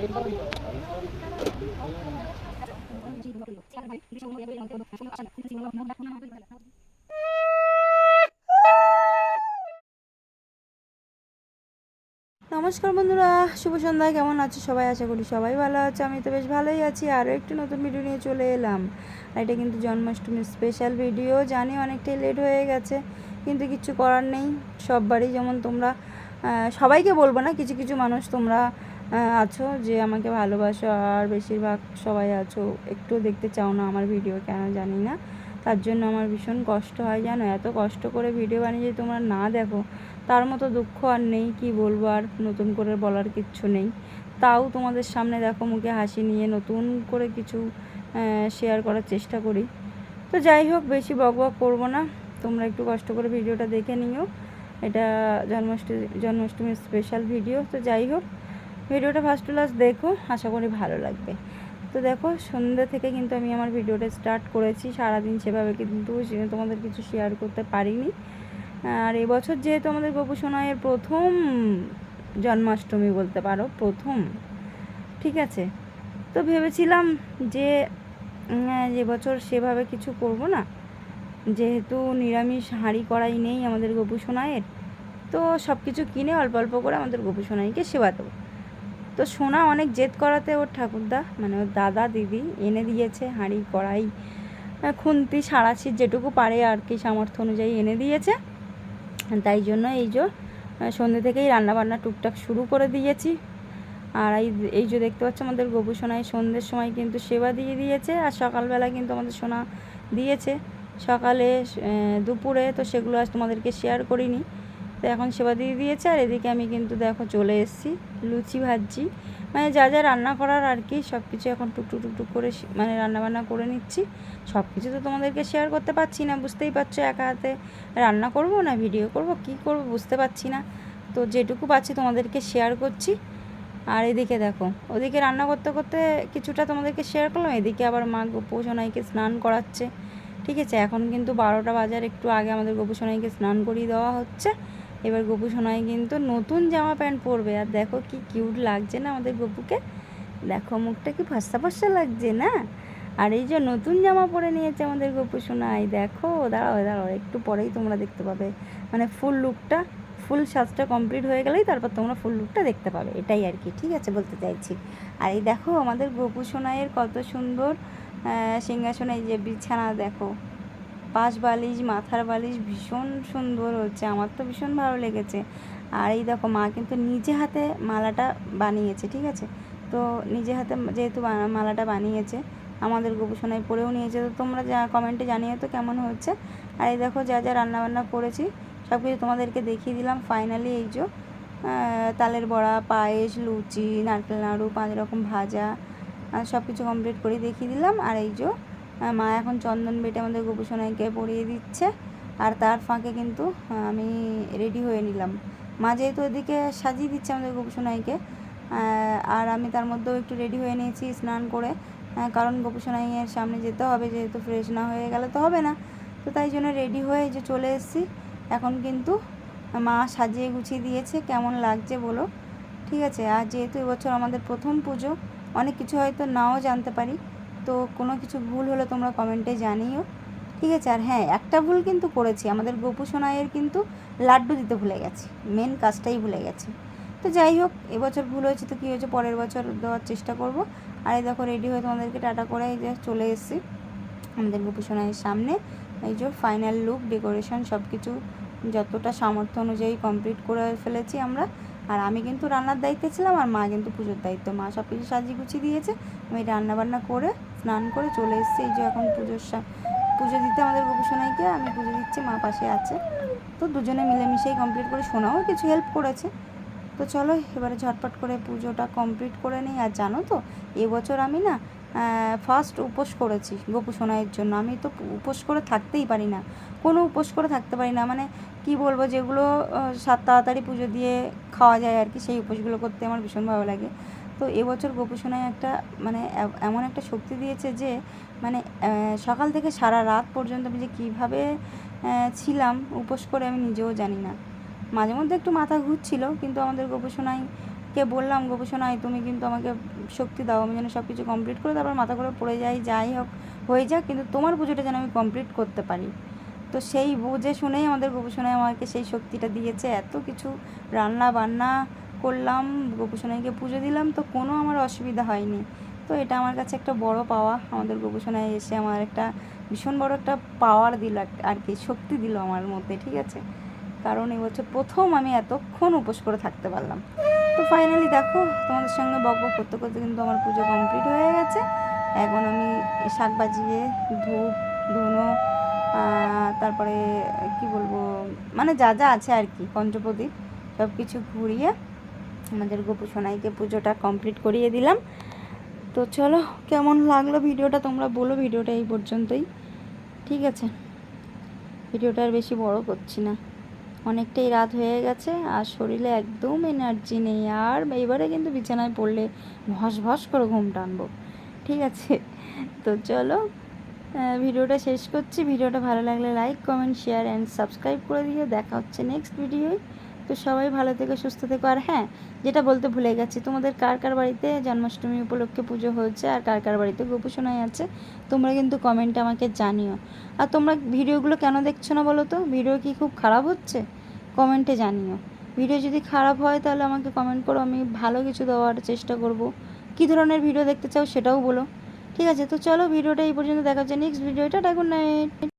নমস্কার বন্ধুরা, শুভ সন্ধ্যা, কেমন আছো সবাই? আশা করি সবাই ভালো আছে, আমি তো বেশ ভালোই আছি। আরও একটি নতুন ভিডিও নিয়ে চলে এলাম। আর এটা কিন্তু জন্মাষ্টমীর স্পেশাল ভিডিও জানি অনেকটাই লেট হয়ে গেছে, কিন্তু কিছু করার নেই। সব বাড়ি যেমন তোমরা সবাইকে বলব না, কিছু কিছু মানুষ তোমরা আছো, যে আমাকে ভালোবাসো, আর বেশিরভাগ সবাই আছো, একটু দেখতে চাও না আমার ভিডিও কেন জানি না। তার জন্য আমার ভীষণ কষ্ট হয়, জানো? এত কষ্ট করে ভিডিও বানিয়ে যদি তোমরা না দেখো, তার মতো দুঃখ আর নেই, কি বলব? আর নতুন করে বলার কিচ্ছু নেই। তাও তোমাদের সামনে দেখো, মুখে হাসি নিয়ে নতুন করে কিছু শেয়ার করার চেষ্টা করি। তো যাই হোক, বেশি বক বক করব না। তোমরা একটু কষ্ট করে ভিডিওটা দেখে নিও। এটা জন্মাষ্টমী, জন্মাষ্টমীর স্পেশাল ভিডিও তো যাই হোক। ভিডিওটা ফার্স্ট টু লাস্ট দেখো আশা করি ভালো লাগবে। তো দেখো সন্ধ্যে থেকে কিন্তু আমি আমার ভিডিওটা স্টার্ট করেছি। সারাদিন সেভাবে কিন্তু তোমাদের কিছু শেয়ার করতে পারিনি। আর এবছর যেহেতু আমাদের গোপু সোনাইয়ের প্রথম জন্মাষ্টমী বলতে পারো প্রথম ঠিক আছে? তো ভেবেছিলাম যে উম, যে বছর সেভাবে কিছু করব না। যেহেতু নিরামিষ হাঁড়ি কড়াই নেই আমাদের গোপু সোনাইয়ের তো সব কিছু কিনে অল্প অল্প করে আমাদের গোপু সোনাইকে সেবা দেবো। তো সোনা অনেক জেদ করাতে ওর ঠাকুরদা মানে ওর দাদা দিদি এনে দিয়েছে হাঁড়ি, কড়াই খুন্তি সাঁড়াশি যেটুকু পারে আর কি সামর্থ্য অনুযায়ী এনে দিয়েছে। তাই জন্য এই যে সন্ধ্যে থেকেই রান্নাবান্না টুকটাক শুরু করে দিয়েছি। আর এই এই যে দেখতে পাচ্ছ আমাদের গোপু সোনাই সন্ধ্যের সময় কিন্তু সেবা দিয়ে দিয়েছে আর সকালবেলা কিন্তু আমাদের সোনা দিয়েছে। সকালে দুপুরে তো সেগুলো আজ তোমাদেরকে শেয়ার করিনি। তো এখন সেবা দিয়ে দিয়েছে, আর এদিকে আমি কিন্তু দেখো চলে এসেছি, লুচি ভাজছি মানে যা যা রান্না করার আর কি সব কিছু এখন টুকটুক টুকটুক করে মানে রান্নাবান্না করে নিচ্ছি। সব কিছু তো তোমাদেরকে শেয়ার করতে পারছি না, বুঝতেই পারছ একা হাতে রান্না করব না ভিডিও করব, কি করব বুঝতে পারছি না। তো যেটুকু পাচ্ছি তোমাদেরকে শেয়ার করছি। আর এদিকে দেখো, ওদিকে রান্না করতে করতে কিছুটা তোমাদেরকে শেয়ার করলাম, এদিকে আবার মা গোপোষণাইকে স্নান করাচ্ছে। ঠিক আছে, এখন কিন্তু বারোটা বাজার, একটু আগে আমাদের গোপোষণাইকে স্নান করিয়ে দেওয়া হচ্ছে। এবার গপু সোনাই কিন্তু নতুন জামা প্যান্ট পরবে। আর দেখো কি কিউট লাগছে না আমাদের গপুকে? দেখো মুখটা কি ফর্সা ফর্সা লাগছে না? আর এই যে নতুন জামা পরে নিয়েছে আমাদের গপু সোনাই, দেখো, দাঁড়াও দাঁড়াও, একটু পরেই তোমরা দেখতে পাবে। মানে ফুল লুকটা ফুল সাজটা কমপ্লিট হয়ে গেলেই তারপর তোমরা ফুল লুকটা দেখতে পাবে। এটাই আর কি, ঠিক আছে বলতে চাইছি। আর এই দেখো আমাদের গপু সোনাইয়ের কত সুন্দর সিংহাসনে যে বিছানা, দেখো। পাশ বালিশ, মাথার বালিশ ভীষণ সুন্দর হচ্ছে। আমার তো ভীষণ ভালো লেগেছে। আর এই দেখো, মা কিন্তু নিজে হাতে মালাটা বানিয়েছে, ঠিক আছে? তো নিজে হাতে যেহেতু মালাটা বানিয়েছে, আমাদের গোপোষণায় পরেও নিয়েছে। তো তোমরা যা কমেন্টে জানিয়ে তো কেমন হচ্ছে। আর এই দেখো, যা যা রান্নাবান্না করেছি সব কিছু তোমাদেরকে দেখিয়ে দিলাম। ফাইনালি এই যে তালের বড়া, পায়েস, লুচি, নারকেল নাড়ু পাঁচ রকম ভাজা সব কিছু কমপ্লিট করে দেখিয়ে দিলাম। আর এই যে মা এখন চন্দন বেটে আমাদের গোপোষণাইকে পরিয়ে দিচ্ছে। আর তার ফাঁকে কিন্তু আমি রেডি হয়ে নিলাম। মা যেহেতু ওদিকে সাজিয়ে দিচ্ছে আমাদের গোপোষণাইকে আর আমি তার মধ্যেও একটু রেডি হয়ে নিয়েছি স্নান করে। আহ, কারণ গোপোষণাইয়ের সামনে যেতে হবে যেহেতু ফ্রেশ না হয়ে গেলে তো হবে না। তো তাই জন্য রেডি হয়ে যে চলে এসেছি। এখন কিন্তু মা সাজিয়ে গুছিয়ে দিয়েছে কেমন লাগছে বলো? ঠিক আছে আর যেহেতু এবছর আমাদের প্রথম পুজো অনেক কিছু হয়তো নাও জানতে পারি। তো কোনো কিছু ভুল হলে তোমরা কমেন্টে জানিও। ঠিক আছে, আর হ্যাঁ একটা ভুল কিন্তু করেছি। আমাদের গোপু সোনাইয়ের কিন্তু লাড্ডু দিতে ভুলে গেছি। মেন কাজটাই ভুলে গেছি। তো যাই হোক, এবছর ভুল হয়েছে তো কী হয়েছে পরের বছর দেওয়ার চেষ্টা করব। আর এই দেখো রেডি হয়ে তোমাদেরকে টাটা করে এই যে চলে এসেছি আমাদের গোপু সোনাইয়ের সামনে। এই যে ফাইনাল লুক ডেকোরেশন সব কিছু যতটা সামর্থ্য অনুযায়ী কমপ্লিট করে ফেলেছি আমরা। আর আমি কিন্তু রান্নার দায়িত্বে ছিলাম আর মা কিন্তু পুজোর দায়িত্ব। মা সব কিছু সাজিয়ে গুছিয়ে দিয়েছে। আমি রান্না বান্না করে, স্নান করে চলে এসেছি। এই যে এখন পুজোর পুজো দিতে আমাদের গোপু সোনাইকে আমি পুজো দিচ্ছি, মা পাশে আছে। তো দুজনে মিলেমিশেই কমপ্লিট করে শোনাও কিছু হেল্প করেছে। তো চলো, এবারে ঝটপট করে পুজোটা কমপ্লিট করে নিই। আর জানো তো এবছর আমি না ফার্স্ট উপোস করেছি গোপু সোনাইয়ের জন্য। আমি তো উপোস করে থাকতেই পারি না। কোনো উপোস করে থাকতে পারি না। মানে কি বলব, যেগুলো সাত তাড়াতাড়ি পুজো দিয়ে খাওয়া যায় আর কি, সেই উপোসগুলো করতে আমার ভীষণ ভালো লাগে। তো এবছর গোপু সোনাই একটা মানে এমন একটা শক্তি দিয়েছে যে মানে সকাল থেকে সারা রাত পর্যন্ত আমি যে কীভাবে ছিলাম, উপোস করে আমি নিজেও জানি না। মাঝে মধ্যে একটু মাথা ঘুরছিল, কিন্তু আমাদের গোপু কে বললাম গোপোষণায় তুমি কিন্তু আমাকে শক্তি দাও, আমি যেন সব কিছু কমপ্লিট করে তারপর মাথা করে পড়ে যাই যাই হোক, হয়ে যাক, কিন্তু তোমার পুজোটা যেন আমি কমপ্লিট করতে পারি। তো সেই বুঝে শুনেই আমাদের গোপোষণায় আমাকে সেই শক্তিটা দিয়েছে। এত কিছু রান্না বান্না করলাম গোপোষণাইকে পুজো দিলাম, তো কোনো আমার অসুবিধা হয়নি। তো এটা আমার কাছে একটা বড় পাওয়া। আমাদের গোপোষণায় এসে আমার একটা ভীষণ বড় একটা পাওয়ার দিল, আর কি, শক্তি দিল আমার মধ্যে, ঠিক আছে? কারণ এই এবছর প্রথম আমি এতক্ষণ উপোস করে থাকতে পারলাম। তো ফাইনালি দেখো, তোমাদের সঙ্গে বক বক করতে করতে কিন্তু আমার পুজো কমপ্লিট হয়ে গেছে। এখন আমি শাক বাজিয়ে ধূপ, ধুনো তারপরে কি বলব মানে যা যা আছে আর কি পঞ্চপ্রদীপ সব কিছু ঘুরিয়ে আমাদের গোপু সোনাইকে পুজোটা কমপ্লিট করিয়ে দিলাম। তো চলো, কেমন লাগল ভিডিওটা তোমরা বলো, ভিডিওটা এই পর্যন্তই। ঠিক আছে? ভিডিওটা আর বেশি বড় করছি না। অনেকটাই রাত হয়ে গেছে আর শরীরে একদম এনার্জি নেই। আর এবারে কিন্তু বিছানায় পড়লে ভস ভস করে ঘুম টানবো। ঠিক আছে? তো চলো ভিডিওটা শেষ করছি। ভিডিওটা ভালো লাগলে like comment share and subscribe করে দিও। দেখা হচ্ছে নেক্সট ভিডিওয় তো সবাই ভালো থেকো, সুস্থ থেকো। আর হ্যাঁ যেটা বলতে ভুলে গেছি, তোমাদের কার কার বাড়িতে জন্মাষ্টমী উপলক্ষে পুজো হয়েছে আর কার কার বাড়িতে গোপুসোনাই আছে, তোমরা কিন্তু কমেন্টে আমাকে জানিও। আর তোমরা ভিডিওগুলো কেন দেখছ না বলো তো? ভিডিও কি খুব খারাপ হচ্ছে? কমেন্টে জানিও। ভিডিও যদি খারাপ হয় তাহলে আমাকে কমেন্ট করো, আমি ভালো কিছু দেওয়ার চেষ্টা করব। কী ধরনের ভিডিও দেখতে চাও সেটাও বলো। ঠিক আছে, তো চলো ভিডিওটা এই পর্যন্ত দেখা হচ্ছে। নেক্সট ভিডিওটা গুড নাইট